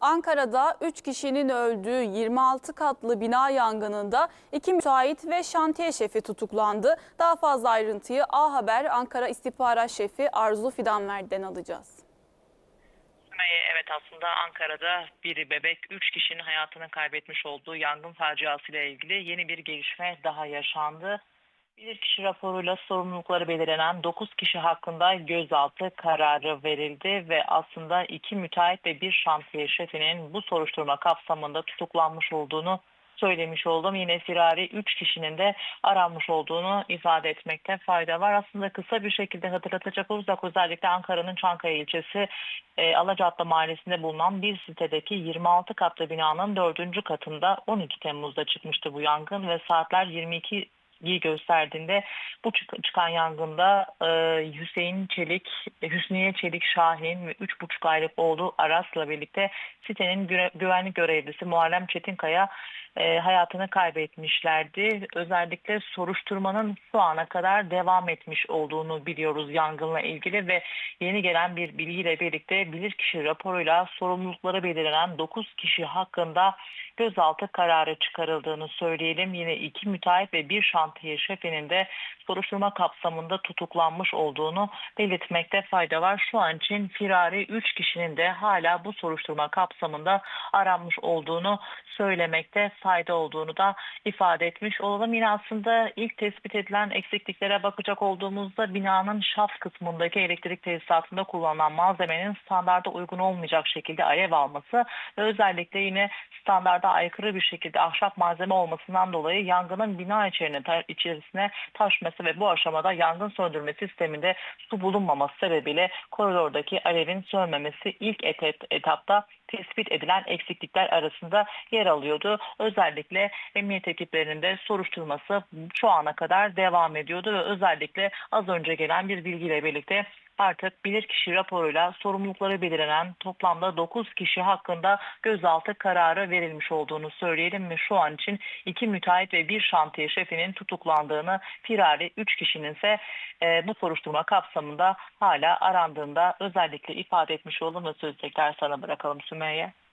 Ankara'da 3 kişinin öldüğü 26 katlı bina yangınında iki müteahhit ve şantiye şefi tutuklandı. Daha fazla ayrıntıyı A Haber Ankara İstihbarat Şefi Arzu Fidanverdi'den alacağız. Evet aslında Ankara'da bir bebek 3 kişinin hayatını kaybetmiş olduğu yangın faciasıyla ilgili yeni bir gelişme daha yaşandı. Bilirkişi raporuyla sorumlulukları belirlenen 9 kişi hakkında gözaltı kararı verildi ve aslında iki müteahhit ve bir şantiye şefinin bu soruşturma kapsamında tutuklanmış olduğunu söylemiş oldum. Yine firari 3 kişinin de aranmış olduğunu ifade etmekte fayda var. Aslında kısa bir şekilde hatırlatacak olursak özellikle Ankara'nın Çankaya ilçesi e, Alacaatlı mahallesinde bulunan bir sitedeki 26 katlı binanın 4. katında 12 Temmuz'da çıkmıştı bu yangın ve saatler 22 iyi gösterdiğinde bu çık- çıkan yangında e, Hüseyin Çelik, Hüsniye Çelik Şahin ve 3,5 aylık oğlu Aras'la birlikte sitenin güvenlik görevlisi Muharrem Çetinkaya e, hayatını kaybetmişlerdi. Özellikle soruşturmanın şu ana kadar devam etmiş olduğunu biliyoruz yangınla ilgili ve yeni gelen bir bilgiyle birlikte bilirkişi raporuyla sorumlulukları belirlenen 9 kişi hakkında gözaltı kararı çıkarıldığını söyleyelim. Yine iki müteahhit ve bir şantiye şefinin de soruşturma kapsamında tutuklanmış olduğunu belirtmekte fayda var. Şu an için firari 3 kişinin de hala bu soruşturma kapsamında aranmış olduğunu söylemekte fayda olduğunu da ifade etmiş olalım. Yine aslında ilk tespit edilen eksikliklere bakacak olduğumuzda binanın şaft kısmındaki elektrik tesisatında kullanılan malzemenin standarda uygun olmayacak şekilde alev alması ve özellikle yine standarda aykırı bir şekilde ahşap malzeme olmasından dolayı yangının bina içerisine, ta- içerisine taşması ve bu aşamada yangın söndürme sisteminde su bulunmaması sebebiyle koridordaki alevin sönmemesi ilk et- etapta tespit edilen eksiklikler arasında yer alıyordu. Özellikle emniyet ekiplerinin de soruşturması şu ana kadar devam ediyordu ve özellikle az önce gelen bir bilgiyle birlikte artık bilirkişi raporuyla sorumlulukları belirlenen toplamda 9 kişi hakkında gözaltı kararı verilmiş olduğunu söyleyelim ve şu an için iki müteahhit ve bir şantiye şefinin tutuklandığını, firari 3 kişinin ise e, bu soruşturma kapsamında hala arandığında özellikle ifade etmiş oldum ve sözü tekrar sana bırakalım Sümeyye. 咁样嘅。